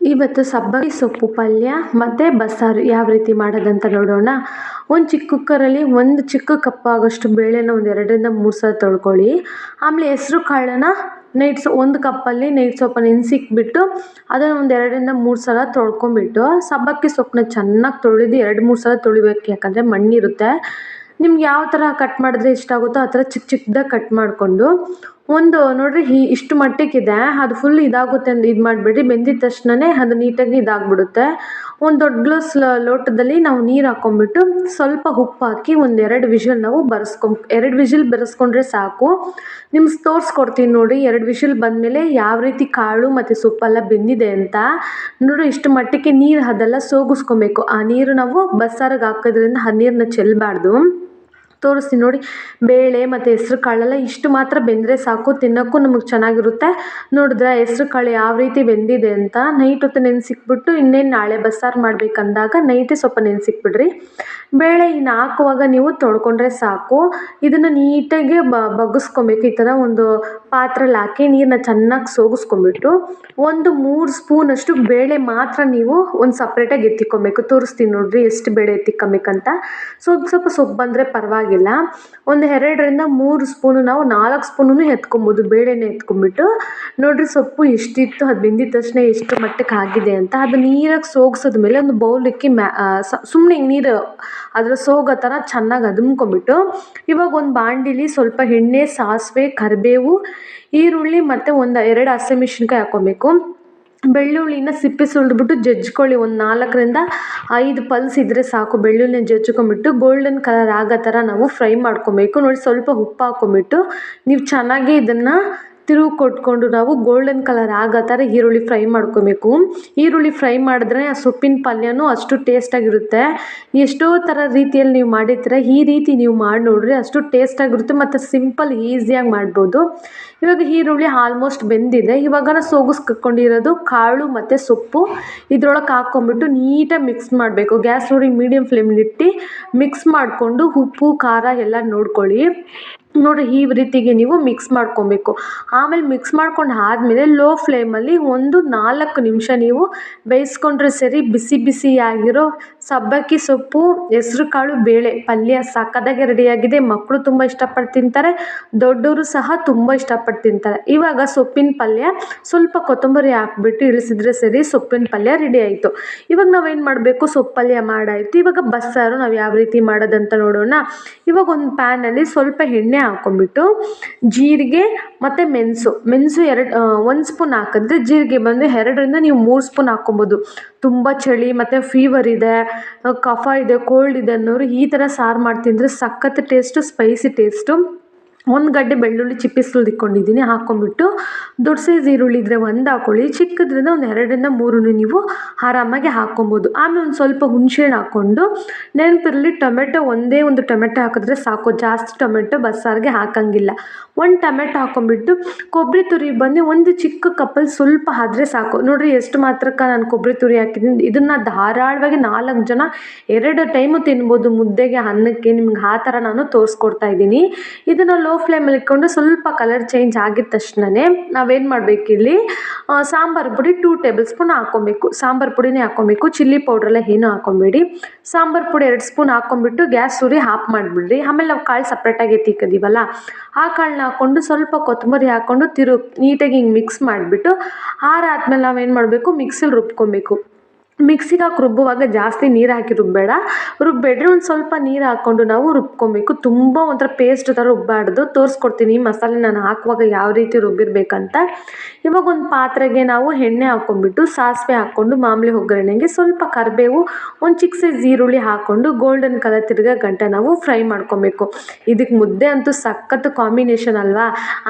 ಇವತ್ತು ಸಬ್ಬಕ್ಕಿ, ಸೊಪ್ಪು, ಪಲ್ಯ, ಮತ್ತು ಬಸ್ಸಾರು ಯಾವ ರೀತಿ ಮಾಡೋದಂತ ನೋಡೋಣ. ಒಂದು ಚಿಕ್ಕ ಕುಕ್ಕರಲ್ಲಿ ಒಂದು ಚಿಕ್ಕ ಕಪ್ ಆಗೋಷ್ಟು ಬೇಳೆನ ಒಂದು ಎರಡರಿಂದ ಮೂರು ಸಲ ತೊಳ್ಕೊಳ್ಳಿ. ಆಮೇಲೆ ಹೆಸ್ರು ಕಾಳನ್ನ ನೈಟ್ಸ್ ಒಂದು ಕಪ್ಪಲ್ಲಿ ನೈಟ್ ಸೊಪ್ಪನ್ನು ನೆನೆಸಿಕ್ಬಿಟ್ಟು ಅದನ್ನು ಒಂದು ಎರಡರಿಂದ ಮೂರು ಸಲ ತೊಳ್ಕೊಂಬಿಟ್ಟು ಸಬ್ಬಕ್ಕಿ ಸೊಪ್ಪನ್ನ ಚೆನ್ನಾಗಿ ತೊಳೆದು ಎರಡು ಮೂರು ಸಲ ತೊಳಿಬೇಕು. ಯಾಕಂದರೆ ಮಣ್ಣಿರುತ್ತೆ ನಿಮ್ಗೆ ಯಾವ ಥರ ಕಟ್ ಮಾಡಿದ್ರೆ ಇಷ್ಟ ಆಗುತ್ತೋ ಆ ಥರ ಚಿಕ್ಕ ಚಿಕ್ಕದಾಗಿ ಕಟ್ ಮಾಡಿಕೊಂಡು ಒಂದು ನೋಡಿರಿ ಈ ಇಷ್ಟು ಮಟ್ಟಿಗಿದೆ, ಅದು ಫುಲ್ ಇದಾಗುತ್ತೆ ಅಂತ ಇದು ಮಾಡಿಬಿಡ್ರಿ. ಬೆಂದಿದ ತಕ್ಷಣನೇ ಅದು ನೀಟಾಗಿ ಇದಾಗ್ಬಿಡುತ್ತೆ. ಒಂದು ದೊಡ್ಡ ಗ್ಲಾಸ್ ಲೋಟದಲ್ಲಿ ನಾವು ನೀರು ಹಾಕ್ಕೊಂಬಿಟ್ಟು ಸ್ವಲ್ಪ ಉಪ್ಪು ಹಾಕಿ ಒಂದು ಎರಡು ವಿಷಲ್ ನಾವು ಬರ್ಸ್ಕೊಂ ಎರಡು ವಿಷಲ್ ಬರೆಸ್ಕೊಂಡ್ರೆ ಸಾಕು. ನಿಮ್ಗೆ ತೋರಿಸ್ಕೊಡ್ತೀನಿ ನೋಡಿ ಎರಡು ವಿಷಲ್ ಬಂದಮೇಲೆ ಯಾವ ರೀತಿ ಕಾಳು ಮತ್ತು ಸೊಪ್ಪೆಲ್ಲ ಬೆಂದಿದೆ ಅಂತ. ನೋಡಿ ಇಷ್ಟು ಮಟ್ಟಕ್ಕೆ ನೀರು ಅದೆಲ್ಲ ಸೋಗಿಸ್ಕೊಬೇಕು. ಆ ನೀರು ನಾವು ಬಸ್ಸಾರಿಗೆ ಹಾಕೋದ್ರಿಂದ ಆ ನೀರನ್ನ ಚೆಲ್ಲಬಾರ್ದು ತೋರಿಸ್ತೀನಿ ನೋಡಿ. ಬೇಳೆ ಮತ್ತು ಹೆಸ್ರು ಕಾಳೆಲ್ಲ ಇಷ್ಟು ಮಾತ್ರ ಬೆಂದರೆ ಸಾಕು, ತಿನ್ನೋಕ್ಕೂ ನಮಗೆ ಚೆನ್ನಾಗಿರುತ್ತೆ. ನೋಡಿದ್ರೆ ಹೆಸ್ರು ಕಾಳು ಯಾವ ರೀತಿ ಬೆಂದಿದೆ ಅಂತ ನೈಟ್ ಹೊತ್ತು ನೆನೆಸಿಕ್ಬಿಟ್ಟು ಇನ್ನೇನು ನಾಳೆ ಬಸ್ಸಾರು ಮಾಡಬೇಕಂದಾಗ ನೈಟೇ ಸ್ವಲ್ಪ ನೆನೆಸಿಕ್ಬಿಡ್ರಿ. ಬೇಳೆ ಇನ್ನು ಹಾಕುವಾಗ ನೀವು ತೊಳ್ಕೊಂಡ್ರೆ ಸಾಕು. ಇದನ್ನು ನೀಟಾಗಿ ಬಗ್ಗಿಸ್ಕೊಬೇಕು ಈ ಥರ ಒಂದು ಪಾತ್ರೆಲಿ ಹಾಕಿ ನೀರನ್ನ ಚೆನ್ನಾಗಿ ಸೋಗಿಸ್ಕೊಂಬಿಟ್ಟು ಒಂದು ಮೂರು ಸ್ಪೂನಷ್ಟು ಬೇಳೆ ಮಾತ್ರ ನೀವು ಒಂದು ಸಪ್ರೇಟಾಗಿ ಎತ್ತಿಕೊಬೇಕು. ತೋರಿಸ್ತೀನಿ ನೋಡಿರಿ ಎಷ್ಟು ಬೇಳೆ ಎತ್ತಿಕ್ಕೊಬೇಕಂತ ಸ್ವಲ್ಪ ಸ್ವಲ್ಪ ಸೊಪ್ಪು ಬಂದರೆ ಪರವಾಗಿಲ್ಲ. ಒಂದು ಎರಡರಿಂದ ಮೂರು ಸ್ಪೂನು ನಾವು ನಾಲ್ಕು ಸ್ಪೂನು ಎತ್ಕೊಬೋದು. ಬೇಳೆನ ಎತ್ಕೊಂಬಿಟ್ಟು ನೋಡಿರಿ ಸೊಪ್ಪು ಎಷ್ಟಿತ್ತು, ಅದು ಬೆಂದಿದ ತಕ್ಷಣ ಎಷ್ಟು ಮಟ್ಟಕ್ಕೆ ಆಗಿದೆ ಅಂತ. ಅದು ನೀರಾಗಿ ಸೋಗ್ಸಿದ್ಮೇಲೆ ಒಂದು ಬೌಲಿಕ್ಕಿ ಮ್ಯಾ ಸುಮ್ಮನೆ ನೀರು ಅದರ ಸೋಗೋ ಥರ ಚೆನ್ನಾಗಿ ಅದುಮ್ಕೊಂಬಿಟ್ಟು ಇವಾಗ ಒಂದು ಬಾಂಡಿಲಿ ಸ್ವಲ್ಪ ಎಣ್ಣೆ, ಸಾಸಿವೆ, ಕರಿಬೇವು, ಈರುಳ್ಳಿ ಮತ್ತು ಒಂದು, ಎರಡು ಹಸಿಮೆಣ್ಸಿನ್ಕಾಯಿ ಹಾಕ್ಕೊಬೇಕು. ಬೆಳ್ಳುಳ್ಳಿನ ಸಿಪ್ಪೆ ಸುಲಿದ್ಬಿಟ್ಟು ಜಜ್ಕೊಳ್ಳಿ. ಒಂದು ನಾಲ್ಕರಿಂದ ಐದು ಪಲ್ಸ್ ಇದ್ದರೆ ಸಾಕು. ಬೆಳ್ಳುಳ್ಳಿನ ಜಜ್ಕೊಂಬಿಟ್ಟು ಗೋಲ್ಡನ್ ಕಲರ್ ಆಗೋ ಥರ ನಾವು ಫ್ರೈ ಮಾಡ್ಕೊಬೇಕು. ನೋಡಿ ಸ್ವಲ್ಪ ಉಪ್ಪು ಹಾಕ್ಕೊಂಬಿಟ್ಟು ನೀವು ಚೆನ್ನಾಗಿ ಇದನ್ನು ತಿರುವು ಕೊಟ್ಕೊಂಡು ನಾವು ಗೋಲ್ಡನ್ ಕಲರ್ ಆಗೋ ಥರ ಈರುಳ್ಳಿ ಫ್ರೈ ಮಾಡ್ಕೊಬೇಕು. ಈರುಳ್ಳಿ ಫ್ರೈ ಮಾಡಿದ್ರೆ ಆ ಸೊಪ್ಪಿನ ಪಲ್ಯನೂ ಅಷ್ಟು ಟೇಸ್ಟಾಗಿರುತ್ತೆ ಎಷ್ಟೋ ಥರ ರೀತಿಯಲ್ಲಿ ನೀವು ಮಾಡಿರ್ತೀರ, ಈ ರೀತಿ ನೀವು ಮಾಡಿ ನೋಡಿರಿ ಅಷ್ಟು ಟೇಸ್ಟಾಗಿರುತ್ತೆ ಮತ್ತು ಸಿಂಪಲ್ ಈಸಿಯಾಗಿ ಮಾಡ್ಬೋದು. ಇವಾಗ ಈರುಳ್ಳಿ ಆಲ್ಮೋಸ್ಟ್ ಬೆಂದಿದೆ. ಇವಾಗ ಸೋಗಿಸ್ಕೊಂಡಿರೋದು ಕಾಳು ಮತ್ತು ಸೊಪ್ಪು. ಇದ್ರೊಳಗೆ ಹಾಕ್ಕೊಂಬಿಟ್ಟು ನೀಟಾಗಿ ಮಿಕ್ಸ್ ಮಾಡಬೇಕು. ಗ್ಯಾಸ್ ನೋಡಿ ಮೀಡಿಯಮ್ ಫ್ಲೇಮ್ಲಿಟ್ಟು ಮಿಕ್ಸ್ ಮಾಡಿಕೊಂಡು ಉಪ್ಪು, ಖಾರ ಎಲ್ಲ ನೋಡ್ಕೊಳ್ಳಿ. ನೋಡಿ, ಈ ರೀತಿಗೆ ನೀವು ಮಿಕ್ಸ್ ಮಾಡ್ಕೊಬೇಕು. ಆಮೇಲೆ ಮಿಕ್ಸ್ ಮಾಡ್ಕೊಂಡು ಆದಮೇಲೆ ಲೋ ಫ್ಲೇಮಲ್ಲಿ ಒಂದು ನಾಲ್ಕು ನಿಮಿಷ ನೀವು ಬೇಯಿಸ್ಕೊಂಡ್ರೆ ಸರಿ, ಬಿಸಿ ಬಿಸಿಯಾಗಿರೋ ಸಬ್ಬಕ್ಕಿ ಸೊಪ್ಪು, ಹೆಸ್ರು ಕಾಳು, ಬೇಳೆ, ಪಲ್ಯ ಸಕ್ಕದಾಗೆ ರೆಡಿಯಾಗಿದೆ ಮಕ್ಕಳು ತುಂಬ ಇಷ್ಟಪಟ್ಟು ತಿಂತಾರೆ ದೊಡ್ಡವರು ಸಹ ತುಂಬ ಇಷ್ಟಪಟ್ಟು ತಿಂತಾರೆ. ಇವಾಗ ಸೊಪ್ಪಿನ ಪಲ್ಯ ಸ್ವಲ್ಪ ಕೊತ್ತಂಬರಿ ಹಾಕ್ಬಿಟ್ಟು ಇಳಿಸಿದ್ರೆ ಸರಿ ಸೊಪ್ಪಿನ ಪಲ್ಯ ರೆಡಿ ಆಯಿತು. ಇವಾಗ ನಾವೇನು ಮಾಡಬೇಕು? ಸೊಪ್ಪು ಪಲ್ಯ ಮಾಡಾಯಿತು. ಇವಾಗ ಬಸ್ಸಾರು ನಾವು ಯಾವ ರೀತಿ ಮಾಡೋದಂತ ನೋಡೋಣ. ಇವಾಗ ಒಂದು ಪ್ಯಾನಲ್ಲಿ ಸ್ವಲ್ಪ ಎಣ್ಣೆ ಹಾಕ್ಕೊಂಬಿಟ್ಟು ಜೀರಿಗೆ ಮತ್ತು ಮೆಣಸು. ಮೆಣಸು ಎರಡು ಒಂದು ಸ್ಪೂನ್ ಹಾಕಿದ್ರೆ ಜೀರಿಗೆ ಬಂದು ಎರಡರಿಂದ ನೀವು ಮೂರು ಸ್ಪೂನ್ ಹಾಕ್ಕೊಬೋದು. ತುಂಬ ಚಳಿ ಮತ್ತು ಫೀವರ್ ಇದೆ ಕಫ ಇದೆ ಕೋಲ್ಡ್ ಇದೆ ಅನ್ನೋರು ಈ ಥರ ಸಾರು ಮಾಡಿ ತಿಂದರೆ ಸಖತ್ ಟೇಸ್ಟು ಸ್ಪೈಸಿ ಟೇಸ್ಟು ಒಂದು ಗಡ್ಡೆ ಬೆಳ್ಳುಳ್ಳಿ ಚಿಪ್ಪಿ ಸುಲಿದಿಕ್ಕೊಂಡಿದ್ದೀನಿ ಹಾಕ್ಕೊಂಬಿಟ್ಟು ದೊಡ್ಡ ಸೈಜ್ ಈರುಳ್ಳಿ ಇದ್ದರೆ ಒಂದು ಹಾಕ್ಕೊಳ್ಳಿ ಚಿಕ್ಕದ್ರಿಂದ ಒಂದು ಎರಡರಿಂದ ಮೂರನ್ನು ನೀವು ಆರಾಮಾಗಿ ಹಾಕ್ಕೊಬೋದು. ಆಮೇಲೆ ಒಂದು ಸ್ವಲ್ಪ ಹುಣ್ಸೆಹಣ್ಣು ಹಾಕ್ಕೊಂಡು ನೆನಪಿರಲಿ, ಟೊಮೆಟೊ ಒಂದೇ ಒಂದು ಟೊಮೆಟೊ ಹಾಕಿದ್ರೆ ಸಾಕು, ಜಾಸ್ತಿ ಟೊಮೆಟೊ ಬಸ್ಸಾರಿಗೆ ಹಾಕೋಂಗಿಲ್ಲ. ಒಂದು ಟೊಮೆಟೊ ಹಾಕ್ಕೊಂಬಿಟ್ಟು ಕೊಬ್ಬರಿ ತುರಿ ಬಂದು ಒಂದು ಚಿಕ್ಕ ಕಪ್ಪಲ್ಲಿ ಸ್ವಲ್ಪ ಆದರೆ ಸಾಕು. ನೋಡಿರಿ ಎಷ್ಟು ಮಾತ್ರಕ್ಕೆ ನಾನು ಕೊಬ್ಬರಿ ತುರಿ ಹಾಕಿದ್ದೀನಿ. ಇದನ್ನು ಧಾರಾಳವಾಗಿ ನಾಲ್ಕು ಜನ ಎರಡು ಟೈಮು ತಿನ್ಬೋದು. ಮುದ್ದೆಗೆ, ಅನ್ನಕ್ಕೆ ನಿಮ್ಗೆ ಆ ಥರ ನಾನು ತೋರಿಸ್ಕೊಡ್ತಾ ಇದ್ದೀನಿ. ಇದನ್ನು ಲೋ ಫ್ಲೇಮಲ್ಲಿ ಇಟ್ಕೊಂಡು ಸ್ವಲ್ಪ ಕಲರ್ ಚೇಂಜ್ ಆಗಿದ ತಕ್ಷಣವೇ ನಾವೇನು ಮಾಡಬೇಕಿಲ್ಲಿ? ಸಾಂಬಾರು ಪುಡಿ ಟೂ ಟೇಬಲ್ ಸ್ಪೂನ್ ಹಾಕ್ಕೊಬೇಕು. ಸಾಂಬಾರು ಪುಡಿನೇ ಹಾಕ್ಕೊಬೇಕು. ಚಿಲ್ಲಿ ಪೌಡ್ರೆಲ್ಲ ಏನೂ ಹಾಕ್ಕೊಬೇಡಿ. ಸಾಂಬಾರು ಪುಡಿ ಎರಡು ಸ್ಪೂನ್ ಹಾಕ್ಕೊಂಬಿಟ್ಟು ಗ್ಯಾಸ್ ಸುರಿ ಆಫ್ ಮಾಡಿಬಿಡ್ರಿ. ಆಮೇಲೆ ನಾವು ಕಾಳು ಸಪ್ರೇಟಾಗಿ ತಿಕ್ಕದೀವಲ್ಲ ಆ ಕಾಳನ್ನ ಹಾಕ್ಕೊಂಡು ಸ್ವಲ್ಪ ಕೊತ್ತಂಬರಿ ಹಾಕ್ಕೊಂಡು ತಿರು ನೀಟಾಗಿ ಹಿಂಗೆ ಮಿಕ್ಸ್ ಮಾಡಿಬಿಟ್ಟು ಆರಾದ್ಮೇಲೆ ನಾವೇನು ಮಾಡಬೇಕು? ಮಿಕ್ಸಿಲಿ ರುಬ್ಕೊಬೇಕು. ಮಿಕ್ಸಿಗೆ ಹಾಕಿ ರುಬ್ಬುವಾಗ ಜಾಸ್ತಿ ನೀರು ಹಾಕಿ ರುಬ್ಬಬೇಡ ರುಬ್ಬಬೇಡ್ರಿ ಒಂದು ಸ್ವಲ್ಪ ನೀರು ಹಾಕ್ಕೊಂಡು ನಾವು ರುಬ್ಕೊಬೇಕು. ತುಂಬ ಒಂಥರ ಪೇಸ್ಟ್ ಥರ ರುಬ್ಬಾಡ್ದು ತೋರಿಸ್ಕೊಡ್ತೀನಿ ಮಸಾಲೆ ನಾನು ಹಾಕುವಾಗ ಯಾವ ರೀತಿ ರುಬ್ಬಿರಬೇಕಂತ. ಇವಾಗ ಒಂದು ಪಾತ್ರೆಗೆ ನಾವು ಎಣ್ಣೆ ಹಾಕ್ಕೊಂಬಿಟ್ಟು ಸಾಸಿವೆ ಹಾಕ್ಕೊಂಡು ಮಾಮೂಲಿ ಒಗ್ಗರಣೆಗೆ ಸ್ವಲ್ಪ ಕರಿಬೇವು, ಒಂದು ಚಿಕ್ಕ ಸೈಜ್ ಈರುಳ್ಳಿ ಹಾಕ್ಕೊಂಡು ಗೋಲ್ಡನ್ ಕಲರ್ ತಿರ್ಗ ಗಂಟ ನಾವು ಫ್ರೈ ಮಾಡ್ಕೊಬೇಕು. ಇದಕ್ಕೆ ಮುದ್ದೆ ಅಂತೂ ಸಖತ್ತು ಕಾಂಬಿನೇಷನ್ ಅಲ್ವಾ?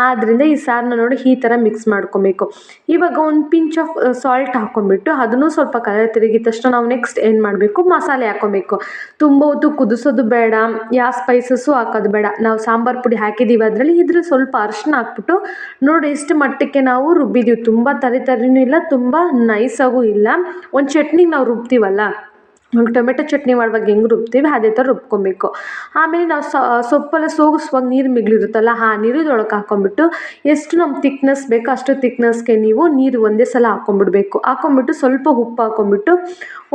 ಆದ್ದರಿಂದ ಈ ಸಾರನ್ನ ನೋಡಿ ಈ ಥರ ಮಿಕ್ಸ್ ಮಾಡ್ಕೊಬೇಕು. ಇವಾಗ ಒಂದು ಪಿಂಚ್ ಆಫ್ ಸಾಲ್ಟ್ ಹಾಕ್ಕೊಂಬಿಟ್ಟು ಅದನ್ನು ಸ್ವಲ್ಪ ಕಲರ್ ತಿರುಗಿದ ತಕ್ಷಣ ನಾವು ನೆಕ್ಸ್ಟ್ ಏನು ಮಾಡಬೇಕು? ಮಸಾಲೆ ಹಾಕ್ಕೊಬೇಕು ತುಂಬ ಹೊತ್ತು ಕುದಿಸೋದು ಬೇಡ ಯಾವ ಸ್ಪೈಸಸ್ಸು ಹಾಕೋದು ಬೇಡ. ನಾವು ಸಾಂಬಾರು ಪುಡಿ ಹಾಕಿದ್ದೀವಿ ಅದರಲ್ಲಿ, ಇದ್ರಲ್ಲಿ ಸ್ವಲ್ಪ ಅರಿಶಿನ ಹಾಕ್ಬಿಟ್ಟು ನೋಡಿ ಎಷ್ಟು ಮಟ್ಟಕ್ಕೆ ನಾವು ರುಬ್ಬಿದ್ದೀವಿ ತುಂಬ ತರಿ ತರಿನೂ ಇಲ್ಲ, ತುಂಬ ನೈಸಾಗೂ ಇಲ್ಲ. ಒಂದು ಚಟ್ನಿಗೆ ನಾವು ರುಬ್ತೀವಲ್ಲ? ಟೊಮೆಟೊ ಚಟ್ನಿ ಮಾಡುವಾಗ ಹೆಂಗೆ ರುಬ್ತೀವಿ, ಅದೇ ಥರ ರುಬ್ಕೊಬೇಕು. ಆಮೇಲೆ ನಾವು ಸೊಪ್ಪೆಲ್ಲ ಸೋಗಿಸುವಾಗ ನೀರು ಮಿಗಿಲಿರುತ್ತಲ್ಲ, ಆ ನೀರು ಇದ್ರೊಳಗೆ ಹಾಕ್ಕೊಂಬಿಟ್ಟು ಎಷ್ಟು ನಮ್ಮ ತಿಕ್ನೆಸ್ ಬೇಕೋ ಅಷ್ಟು ತಿಕ್ನೆಸ್ಗೆ ನೀವು ನೀರು ಒಂದೇ ಸಲ ಹಾಕ್ಕೊಂಬಿಡ್ಬೇಕು ಹಾಕೊಂಬಿಟ್ಟು ಸ್ವಲ್ಪ ಉಪ್ಪು ಹಾಕೊಂಬಿಟ್ಟು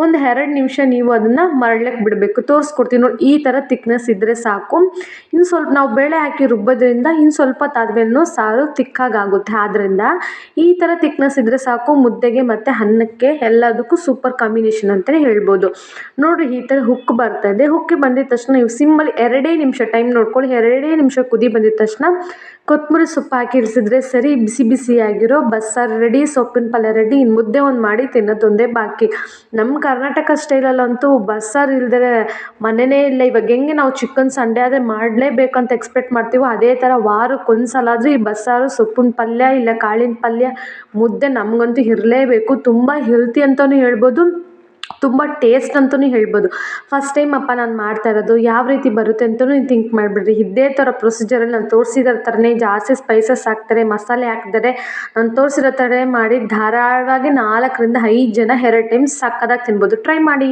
ಒಂದು ಎರಡು ನಿಮಿಷ ನೀವು ಅದನ್ನು ಮರಳಕ್ಕೆ ಬಿಡಬೇಕು. ತೋರಿಸ್ಕೊಡ್ತೀನಿ ನೋಡಿ, ಈ ಥರ ತಿಕ್ನೆಸ್ ಇದ್ದರೆ ಸಾಕು. ಇನ್ನು ಸ್ವಲ್ಪ ನಾವು ಬೇಳೆ ಹಾಕಿ ರುಬ್ಬೋದ್ರಿಂದ ಇನ್ನು ಸ್ವಲ್ಪ ತಾದ್ಮೇಲೂ ಸಾರು ತಿಕ್ಕಾಗುತ್ತೆ ಆದ್ದರಿಂದ ಈ ಥರ ತಿಕ್ನೆಸ್ ಇದ್ದರೆ ಸಾಕು, ಮುದ್ದೆಗೆ ಮತ್ತು ಅನ್ನಕ್ಕೆ ಎಲ್ಲದಕ್ಕೂ ಸೂಪರ್ ಕಾಂಬಿನೇಷನ್ ಅಂತಲೇ ಹೇಳ್ಬೋದು. ನೋಡಿರಿ ಈ ಥರ ಹುಕ್ ಬರ್ತಾ ಇದೆ. ಹುಕ್ಕಿ ಬಂದಿದ ತಕ್ಷಣ ನೀವು ಸಿಮ್ಮಲ್ಲಿ ಎರಡೇ ನಿಮಿಷ ಟೈಮ್ ನೋಡ್ಕೊಳ್ಳಿ. ಎರಡೇ ನಿಮಿಷ ಕುದಿ ಬಂದಿದ ತಕ್ಷಣ ಕೊತ್ತಂಬರಿ ಸೊಪ್ಪು ಹಾಕಿ ಇಳಿಸಿದ್ರೆ ಸರಿ, ಬಿಸಿ ಬಿಸಿಯಾಗಿರೋ ಬಸ್ಸಾರು ರೆಡಿ ಸೊಪ್ಪಿನ ಪಲ್ಯ ರೆಡಿ ಇನ್ನು ಮುದ್ದೆ ಒಂದು ಮಾಡಿ ತಿನ್ನೋದೊಂದೇ ಬಾಕಿ. ನಮ್ಮ ಕರ್ನಾಟಕ ಸ್ಟೈಲಲ್ಲಂತೂ ಬಸ್ಸಾರು ಇಲ್ದೇ ಮನೆಯೇ ಇಲ್ಲ. ಇವಾಗ ಹೆಂಗೆ ನಾವು ಚಿಕನ್ ಸಂಡೇ ಆದರೆ ಮಾಡಲೇಬೇಕು ಅಂತ ಎಕ್ಸ್ಪೆಕ್ಟ್ ಮಾಡ್ತೀವೋ ಅದೇ ಥರ ವಾರಕ್ಕೆ ಒಂದು ಸಲ ಆದರೂ ಈ ಬಸ್ಸಾರು, ಸೊಪ್ಪಿನ ಪಲ್ಯ, ಇಲ್ಲ ಕಾಳಿನ ಪಲ್ಯ, ಮುದ್ದೆ ನಮಗಂತೂ ಇರಲೇಬೇಕು. ತುಂಬ ಹೆಲ್ತಿ ಅಂತಲೂ ಹೇಳ್ಬೋದು. ತುಂಬ ಟೇಸ್ಟ್ ಅಂತಲೂ ಹೇಳ್ಬೋದು. ಫಸ್ಟ್ ಟೈಮ್ ಅಪ್ಪ ನಾನು ಮಾಡ್ತಾ ಇರೋದು ಯಾವ ರೀತಿ ಬರುತ್ತೆ ಅಂತಲೂ ನೀವು ಥಿಂಕ್ ಮಾಡಿಬಿಡ್ರಿ. ಇದೇ ಥರ ಪ್ರೊಸೀಜರಲ್ಲಿ ನಾನು ತೋರಿಸಿರೋ ಥರನೇ ಜಾಸ್ತಿ ಸ್ಪೈಸಸ್ ಹಾಕ್ತಾರೆ, ಮಸಾಲೆ ಹಾಕ್ತಾರೆ. ನಾನು ತೋರಿಸಿರೋ ಥರನೇ ಮಾಡಿ ಧಾರಾಳವಾಗಿ ನಾಲ್ಕರಿಂದ ಐದು ಜನ ಎರಡು ಟೈಮ್ ಸಕ್ಕತ್ತಾಗಿ ತಿನ್ಬೋದು. ಟ್ರೈ ಮಾಡಿ.